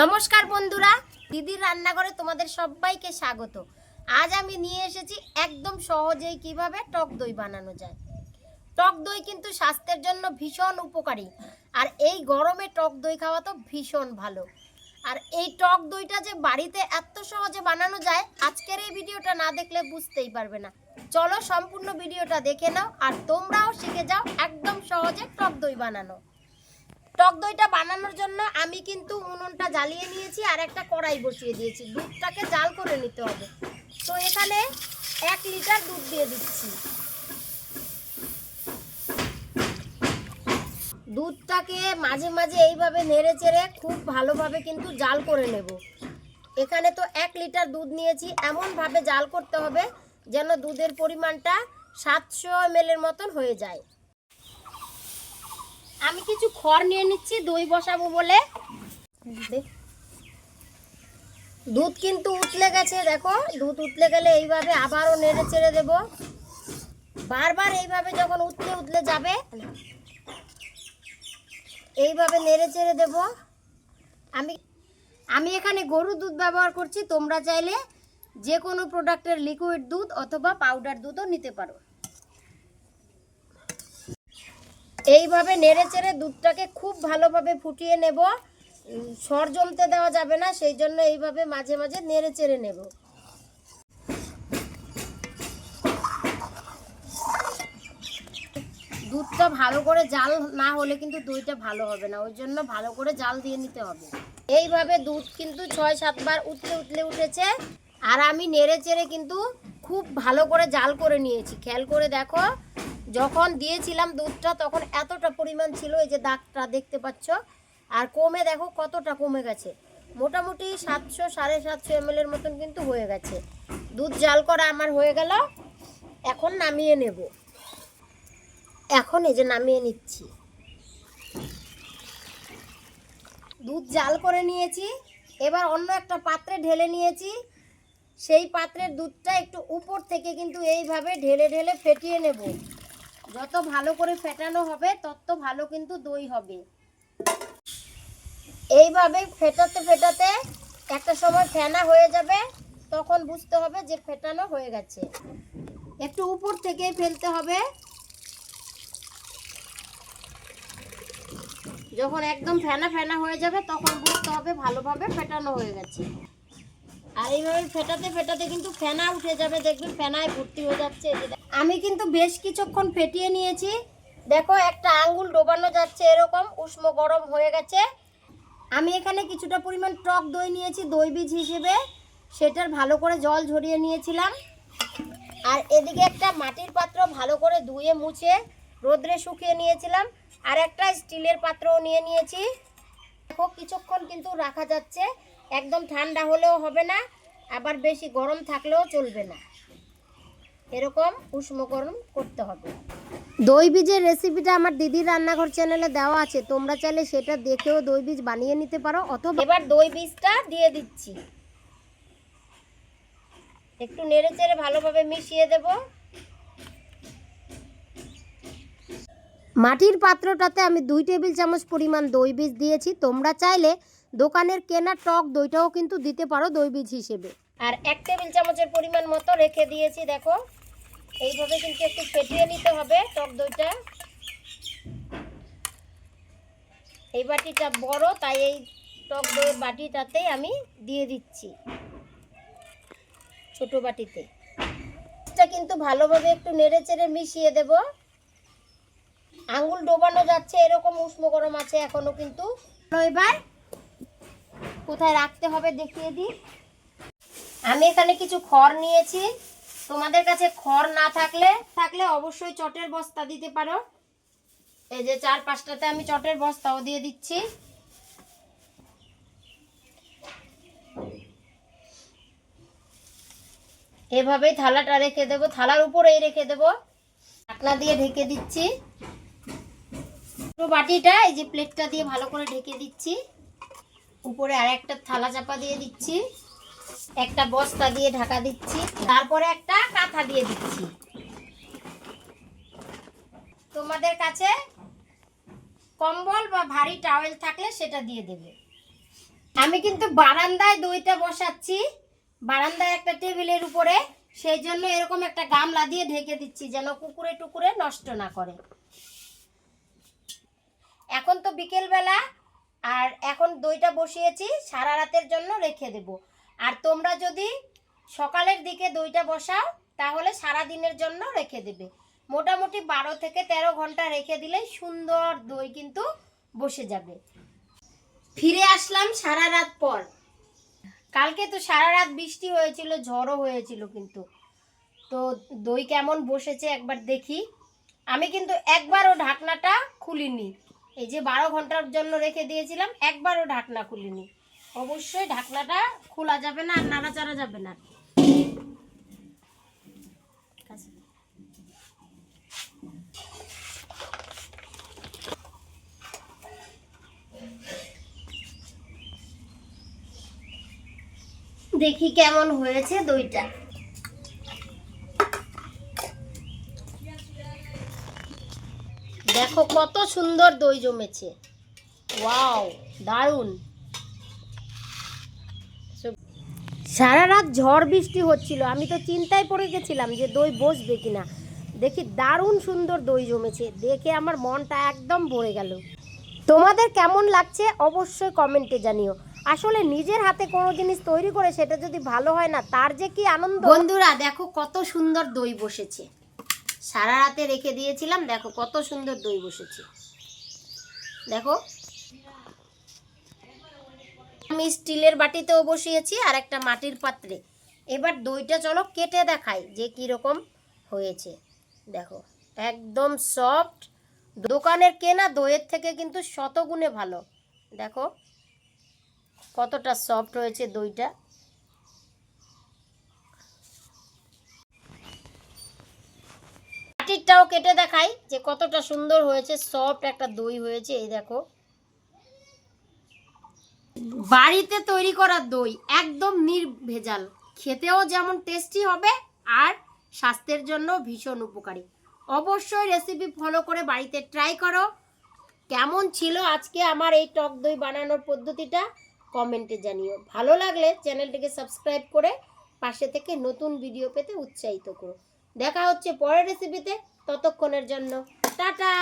নমস্কার বন্ধুরা, দিদির রান্নাঘরে তোমাদের সবাইকে স্বাগত। আজ আমি নিয়ে এসেছি একদম সহজেই কীভাবে টক দই বানানো যায়। টক দই কিন্তু স্বাস্থ্যের জন্য ভীষণ উপকারী, আর এই গরমে টক দই খাওয়া তো ভীষণ ভালো। আর এই টক দইটা যে বাড়িতে এত সহজে বানানো যায়, আজকের এই ভিডিওটা না দেখলে বুঝতেই পারবে না। চলো সম্পূর্ণ ভিডিওটা দেখে নাও, আর তোমরাও শিখে যাও একদম সহজে টক দই বানানো। টক দইটা বানানোর জন্য আমি কিন্তু উনুনটা জ্বালিয়ে নিয়েছি আর একটা কড়াই বসিয়ে দিয়েছি। দুধটাকে জাল করে নিতে হবে। তো এখানে এক লিটার দুধ দিয়ে দিচ্ছি। দুধটাকে মাঝে মাঝে এইভাবে নেড়ে চেড়ে খুব ভালোভাবে কিন্তু জাল করে নেব। এখানে তো এক লিটার দুধ নিয়েছি। এমনভাবে জাল করতে হবে যেন দুধের পরিমাণটা সাতশো এম এর মতন হয়ে যায়। আমি কিছু খড় নিয়ে নিচ্ছি, দই বসাবো বলে। দুধ কিন্তু উতলে গেছে, দেখো। দুধ উতলে গেলে এইভাবে আবারও নেড়ে চেড়ে দেব। বারবার এইভাবে যখন উতলে উতলে যাবে, এইভাবে নেড়ে চেড়ে দেব। আমি আমি এখানে গরুর দুধ ব্যবহার করছি, তোমরা চাইলে যে কোনো প্রোডাক্টের লিকুইড দুধ অথবা পাউডার দুধও নিতে পারো। এইভাবে নেড়ে চেড়ে দুধটাকে খুব ভালোভাবে ফুটিয়ে নেব। সর জমতে দেওয়া যাবে না, সেই জন্য এইভাবে মাঝে মাঝে নেড়ে চেড়ে নেব। দুধটা ভালো করে জাল না হলে কিন্তু দইটা ভালো হবে না, ওই জন্য ভালো করে জাল দিয়ে নিতে হবে। এইভাবে দুধ কিন্তু ছয় সাতবার উতলে উতলে উঠেছে, আর আমি নেড়ে চেড়ে কিন্তু খুব ভালো করে জাল করে নিয়েছি। খেয়াল করে দেখো যখন দিয়েছিলাম দুধটা, তখন এতটা পরিমাণ ছিল এই যে দাগটা দেখতে পাচ্ছ। আর কমে দেখো কতটা কমে গেছে। মোটামুটি সাতশো, সাড়ে সাতশো এম এর মতন কিন্তু হয়ে গেছে। দুধ জাল করা আমার হয়ে গেল। এখন নামিয়ে নেব। এখন এই যে নামিয়ে নিচ্ছি। দুধ জাল করে নিয়েছি। এবার অন্য একটা পাত্রে ঢেলে নিয়েছি। সেই পাত্রের দুধটা একটু উপর থেকে কিন্তু এইভাবে ঢেলে ঢেলে ফেটিয়ে নেব। যত ভালো করে ফেটানো হবে, তত ভালো কিন্তু দই হবে। এইভাবে ফেটাতে ফেটাতে একটা সময় ফেনা হয়ে যাবে, তখন বুঝতে হবে যে ফেটানো হয়ে গেছে। একটু উপর থেকে ফেলতে হবে। যখন একদম ফেনা ফেনা হয়ে যাবে, তখন বুঝতে হবে ভালোভাবে ফেটানো হয়ে গেছে। আর এইভাবে ফেটাতে ফেটাতে কিন্তু ফেনা উঠে যাবে দেখবে ফেনায় ভর্তি হয়ে যাচ্ছে। আমি কিন্তু বেশ কিছুক্ষণ ফেটিয়ে নিয়েছি। দেখো, একটা আঙ্গুল ডোবানো যাচ্ছে এরকম, উষ্ণ গরম হয়ে গেছে। আমি এখানে কিছুটা পরিমাণ টক দই নিয়েছি, দই বীজ হিসেবে। সেটার ভালো করে জল ঝরিয়ে নিয়েছিলাম। আর এদিকে একটা মাটির পাত্র ভালো করে ধুয়ে মুছে রোদ্রে শুকিয়ে নিয়েছিলাম। আর একটা স্টিলের পাত্রও নিয়ে নিয়েছি। দেখো, কিছুক্ষণ কিন্তু রাখা যাচ্ছে। একদম ঠান্ডা হলেও হবে না, আবার বেশি গরম থাকলেও চলবে না। এরকম উষ্ণ গরম করতে হবে। দই বীজের রেসিপিটা আমার দিদির রান্নাঘর চ্যানেলে দেওয়া আছে। তোমরা চাইলে সেটা দেখেও দই বীজ বানিয়ে নিতে পারো অথবা এবার দই বীজটা দিয়ে দিচ্ছি। একটু নেড়ে চেড়ে ভালোভাবে মিশিয়ে দেব। মাটির পাত্রটাতে আমি দুই টেবিল চামচ পরিমাণ দই বীজ দিয়েছি। তোমরা চাইলে দোকানের কেনা টক দইটাও কিন্তু দিতে পারো দই বীজ হিসেবে। আর এক টেবিল চামচের পরিমাণ মতো রেখে দিয়েছি দেখো। এইভাবে কিন্তু একটু ফেটিয়ে নিতে হবে টক দইটা। এই বাটিটা বড়, তাই এই টক দইয়ের বাটিটাতেই আমি দিয়ে দিচ্ছি ছোট বাটিতে। এটা কিন্তু ভালোভাবে একটু নেড়ে চেড়ে মিশিয়ে দেব। আঙ্গুল ডোবানো যাচ্ছে, এরকম উষ্ণ গরম আছে এখনও কিন্তু। এবার কোথায় রাখতে হবে দেখিয়ে দিই। আমি এখানে কিছু খড় নিয়েছি। তোমাদের কাছে খড় না থাকলে থাকলে অবশ্যই চটের বস্তা দিতে পারো। এই যে চার পাঁচটাতে আমি চটের বস্তাও দিয়ে দিচ্ছি। এভাবেই থালাটা রেখে দেবো, থালার উপরেই রেখে দেবো। ঢাকনা দিয়ে ঢেকে দিচ্ছি। পুরো বাটিটা এই যে প্লেটটা দিয়ে ভালো করে ঢেকে দিচ্ছি। উপরে আর একটা থালা চাপা দিয়ে দিচ্ছি। একটা বস্তা দিয়ে ঢাকা দিচ্ছি, তারপরে একটা কাঁথা দিয়ে দিচ্ছি। তোমাদের কাছে কম্বল বা ভারী টাওয়েল থাকলে সেটা দিয়ে দেবে। আমি কিন্তু বারান্দায় দইটা বসাচ্ছি, বারান্দায় একটা টেবিলের উপরে, সেই জন্য এরকম একটা গামলা দিয়ে ঢেকে দিচ্ছি যেন কুকুরে টুকুরে নষ্ট না করে। এখন তো বিকেলবেলা, আর এখন দইটা বসিয়েছি, সারা রাতের জন্য রেখে দেব। আর তোমরা যদি সকালের দিকে দইটা বসাও, তাহলে সারা দিনের জন্য রেখে দেবে। মোটামুটি বারো থেকে তেরো ঘণ্টা রেখে দিলেই সুন্দর দই কিন্তু বসে যাবে। ফিরে আসলাম সারা রাত পর। কালকে তো সারা রাত বৃষ্টি হয়েছিল, ঝড়ও হয়েছিল কিন্তু। তো দই কেমন বসেছে একবার দেখি। আমি কিন্তু একবারও ঢাকনাটা খুলিনি। এই যে বারো ঘণ্টার জন্য রেখে দিয়েছিলাম, একবারও ঢাকনা খুলিনি। অবশ্যই ঢাকনাটা খোলা যাবে না আর নাড়াচাড়া যাবে না। দেখি কেমন হয়েছে দইটা। দেখো কত সুন্দর দই জমেছে। ওয়াও, দারুণ। সারা রাত ঝড় বৃষ্টি হচ্ছিল। আমি তো চিন্তায় পড়ে গেছিলাম যে দই বসবে কিনা। দেখি দারুণ সুন্দর দই জমেছে। দেখে আমার মনটা একদম ভরে গেল। তোমাদের কেমন লাগছে অবশ্যই কমেন্টে জানিও। আসলে নিজের হাতে কোনো জিনিস তৈরি করে সেটা যদি ভালো হয় না, তার যে কি আনন্দ? বন্ধুরা, দেখো কত সুন্দর দই বসেছে। সারা রাতে রেখে দিয়েছিলাম, দেখো কত সুন্দর দই বসেছে। দেখো আমি স্টিলের বাটিতেও বসিয়েছি আর একটা মাটির পাত্রে। এবার দইটা চলো কেটে দেখাই যে কীরকম হয়েছে। দেখো, একদম সফট দোকানের কেনা দইয়ের থেকে কিন্তু শতগুণে ভালো। দেখো, কতটা সফট হয়েছে দইটা। মাটিরটাও কেটে দেখাই যে কতটা সুন্দর হয়েছে সফট একটা দই হয়েছে, এই দেখো। বাড়িতে তৈরি করা দই একদম নির্ভেজাল। খেতেও যেমন টেস্টি হবে, আর স্বাস্থ্যের জন্য ভীষণ উপকারী। অবশ্যই রেসিপি ফলো করে বাড়িতে ট্রাই করো। কেমন ছিল আজকে আমার এই টক দই বানানোর পদ্ধতিটা? কমেন্টে জানিও। ভালো লাগলে চ্যানেলটিকে সাবস্ক্রাইব করে পাশে থেকে নতুন ভিডিও পেতে উৎসাহিত করো। দেখা হচ্ছে পরের রেসিপিতে ততক্ষণের জন্য, টাটা!